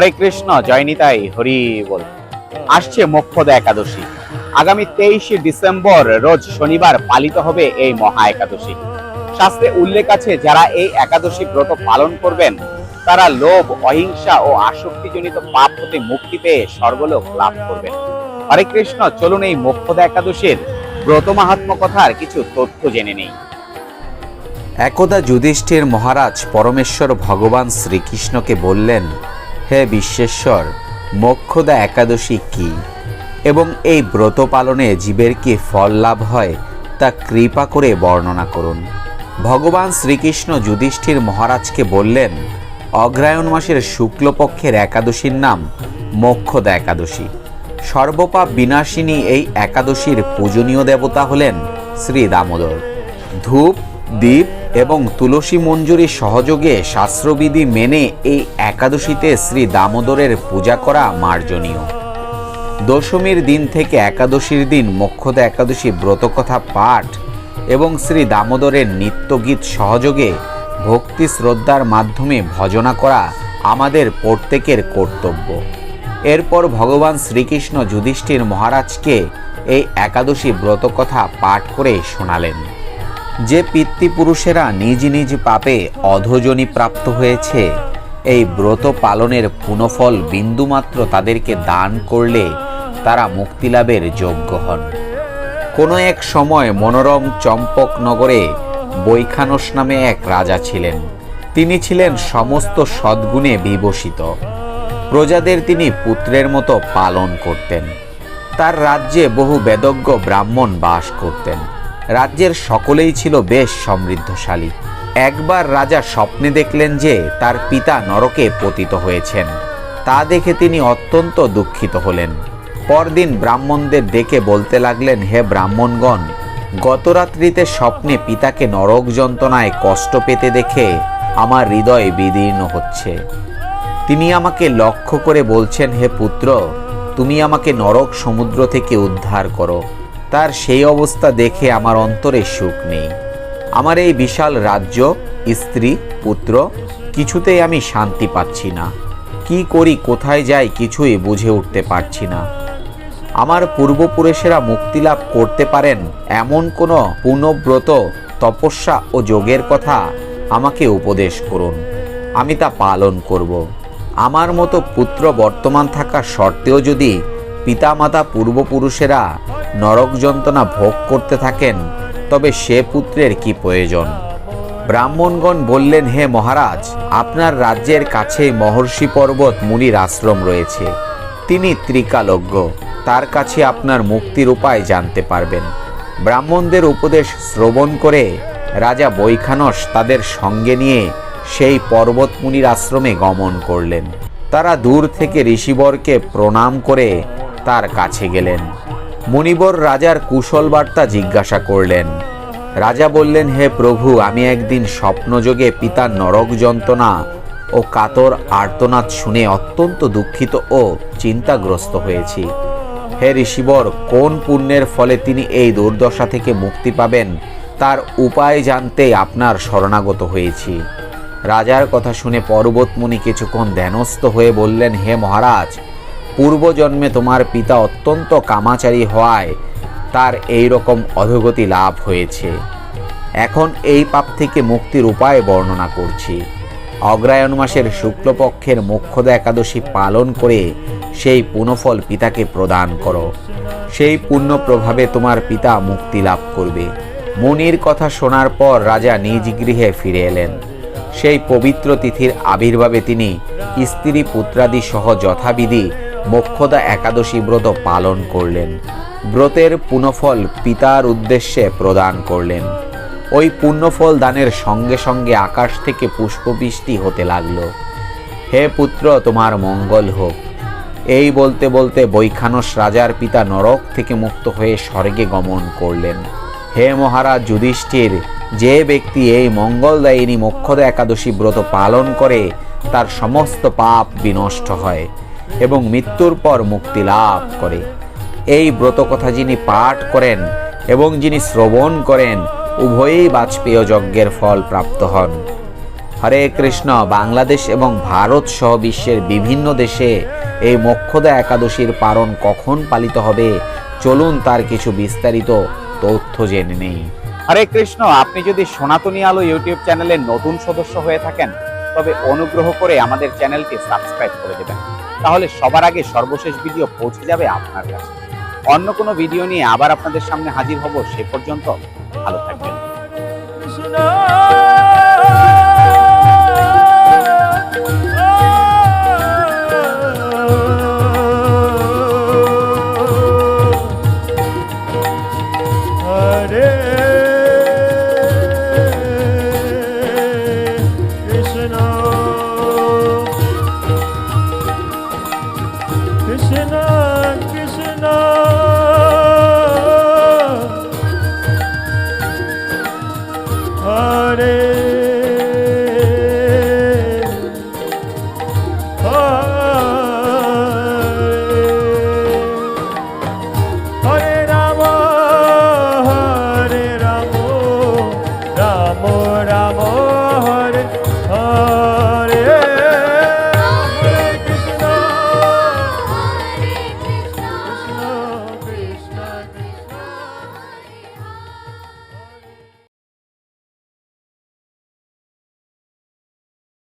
হরে কৃষ্ণ জয়নিতাই হরি বল। আসছে মোক্ষদা একাদশী। আগামী তেইশে ডিসেম্বর, রোজ শনিবার পালিত হবে এই মহা একাদশী। শাস্ত্রে উল্লেখ আছে, যারা এই একাদশী ব্রত পালন করবেন, তারা লোভ, অহিংসা ও আসক্তিজনিত পাপ হতে মুক্তি পেয়ে স্বর্গলোক লাভ করবেন। হরে কৃষ্ণ, চলুন এই মোক্ষদা একাদশীর ব্রত মাহাত্ম কথার কিছু তথ্য জেনে নেই। একদা যুধিষ্ঠির মহারাজ পরমেশ্বর ভগবান শ্রীকৃষ্ণকে বললেন হে বিশ্বেশ্বর, মোক্ষদা একাদশী কি? এবং এই ব্রত পালনে জীবের কি ফল লাভ হয়, তা কৃপা করে বর্ণনা করুন। ভগবান শ্রীকৃষ্ণ যুধিষ্ঠির মহারাজকে বললেন, অগ্রায়ণ মাসের শুক্লপক্ষের একাদশীর নাম মোক্ষদা একাদশী। সর্বপাপ বিনাশিনী এই একাদশীর পূজনীয় দেবতা হলেন শ্রী দামোদর। ধূপ দ্বীপ এবং তুলসী মঞ্জুরি সহযোগে শাস্ত্রবিধি মেনে এই একাদশীতে শ্রী দামোদরের পূজা করা মার্জনীয়। দশমীর দিন থেকে একাদশীর দিন মোক্ষদা একাদশী ব্রতকথা পাঠ এবং শ্রী দামোদরের নিত্যগীত সহযোগে ভক্তি শ্রদ্ধার মাধ্যমে ভজনা করা আমাদের প্রত্যেকের কর্তব্য। এরপর ভগবান শ্রীকৃষ্ণ যুধিষ্ঠির মহারাজকে এই একাদশী ব্রতকথা পাঠ করে শোনালেন। যে পিতৃপুরুষেরা নিজ নিজ পাপে অধজনী প্রাপ্ত হয়েছে, এই ব্রত পালনের পুনফল বিন্দুমাত্র তাদেরকে দান করলে তারা মুক্তিলাভের যোগ্য হন। কোনো এক সময় মনোরম চম্পকনগরে বৈখানস নামে এক রাজা ছিলেন। তিনি ছিলেন সমস্ত সদ্গুণে বিভূষিত প্রজাদের তিনি পুত্রের মতো পালন করতেন। তার রাজ্যে বহু বেদজ্ঞ ব্রাহ্মণ বাস করতেন। রাজ্যের সকলেই ছিল বেশ সমৃদ্ধশালী। একবার রাজা স্বপ্নে দেখলেন যে তার পিতা নরকে পতিত হয়েছেন। তা দেখে তিনি অত্যন্ত দুঃখিত হলেন। পরদিন ব্রাহ্মণদের ডেকে বলতে লাগলেন, হে ব্রাহ্মণগণ, গতরাত্রিতে স্বপ্নে পিতাকে নরক যন্ত্রণায় কষ্ট পেতে দেখে আমার হৃদয় বিদীর্ণ হচ্ছে। তিনি আমাকে লক্ষ্য করে বলছেন, হে পুত্র, তুমি আমাকে নরক সমুদ্র থেকে উদ্ধার করো। তার সেই অবস্থা দেখে আমার অন্তরে সুখ নেই। আমার এই বিশাল রাজ্য, স্ত্রী, পুত্র, কিছুতেই আমি শান্তি পাচ্ছি না। কি করি, কোথায় যাই, কিছুই বুঝে উঠতে পারছি না। আমার পূর্বপুরুষেরা মুক্তি লাভ করতে পারেন এমন কোনো পুনব্রত, তপস্যা ও যোগের কথা আমাকে উপদেশ করুন। আমি তা পালন করব। আমার মতো পুত্র বর্তমান থাকা সত্ত্বেও যদি পিতামাতা পূর্বপুরুষেরা নরক যন্ত্রণা ভোগ করতে থাকেন, তবে সে পুত্রের কি প্রয়োজন? ব্রাহ্মণগণ বললেন, হে মহারাজ, আপনার রাজ্যের কাছে মহর্ষি পর্বত মুনির আশ্রম রয়েছে। তিনি ত্রিকালজ্ঞ, তার কাছে আপনার মুক্তির উপায় জানতে পারবেন। ব্রাহ্মণদের উপদেশ শ্রবণ করে রাজা বৈখানস তাদের সঙ্গে নিয়ে সেই পর্বত মুনির আশ্রমে গমন করলেন। তারা দূর থেকে ঋষিবরকে প্রণাম করে তার কাছে গেলেন। মুনিবর রাজার কুশল বার্তা জিজ্ঞাসা করলেন, রাজা বললেন, হে প্রভু, আমি একদিন স্বপ্নযোগে পিতার নরক যন্ত্রণা ও কাতর আর্তনাদ শুনে অত্যন্ত দুঃখিত ও চিন্তাগ্রস্ত হয়েছি। হে ঋষিবর, কোন পুণ্যের ফলে তিনি এই দুর্দশা থেকে মুক্তি পাবেন, তার উপায় জানতে আপনার শরণাগত হয়েছি। রাজার কথা শুনে পর্বতমণি কিছুক্ষণ ধ্যানস্থ হয়ে বললেন, হে মহারাজ পূর্বজন্মে তোমার পিতা অত্যন্ত কামাচারী হওয়ায় তার এই রকম অধোগতি লাভ হয়েছে। এখন এই পাপ থেকে মুক্তির উপায় বর্ণনা করছি। অগ্রায়ণ মাসের শুক্লপক্ষের মোক্ষদা একাদশী পালন করে সেই পুণ্যফল পিতাকে প্রদান করো। সেই পুণ্য প্রভাবে তোমার পিতা মুক্তি লাভ করবে। মুনির কথা শোনার পর রাজা নিজ গৃহে ফিরে এলেন। সেই পবিত্র তিথির আবির্ভাবে তিনি স্ত্রী পুত্রাদি সহ যথাবিধি মোক্ষদা একাদশী ব্রত পালন করলেন। ব্রতের পুণ্যফল পিতার উদ্দেশ্যে প্রদান করলেন। ওই পুণ্যফল দানের সঙ্গে সঙ্গে আকাশ থেকে পুষ্পবৃষ্টি হতে লাগল। হে পুত্র, তোমার মঙ্গল হোক। এই বলতে বলতে বৈখানস রাজার পিতা নরক থেকে মুক্ত হয়ে স্বর্গে গমন করলেন। হে মহারাজ যুধিষ্ঠির, যে ব্যক্তি এই মঙ্গলদায়িনী মোক্ষদা একাদশী ব্রত পালন করে, তার সমস্ত পাপ বিনষ্ট হয়। এবং মৃত্যুর পর মুক্তি লাভ করে। এই ব্রত কথা যিনি পাঠ করেন এবং যিনি শ্রবণ করেন, উভয়েই বাজপেয় যজ্ঞের ফল প্রাপ্ত হন। হরে কৃষ্ণ, বাংলাদেশ এবং ভারত সহ বিশ্বের বিভিন্ন দেশে এই মোক্ষদা একাদশীর পালন কখন পালিত হবে? চলুন তার কিছু বিস্তারিত তথ্য জেনে নেই। হরে কৃষ্ণ, আপনি যদি সনাতনী আলো ইউটিউব চ্যানেলের নতুন সদস্য হয়ে থাকেন তবে অনুগ্রহ করে আমাদের চ্যানেলটি সাবস্ক্রাইব করে দেবেন। তাহলে সবার আগে সর্বশেষ ভিডিও পৌঁছে যাবে আপনার কাছে। অন্য কোনো ভিডিও নিয়ে আবার আপনাদের সামনে হাজির হব সে পর্যন্ত ভালো থাকবেন।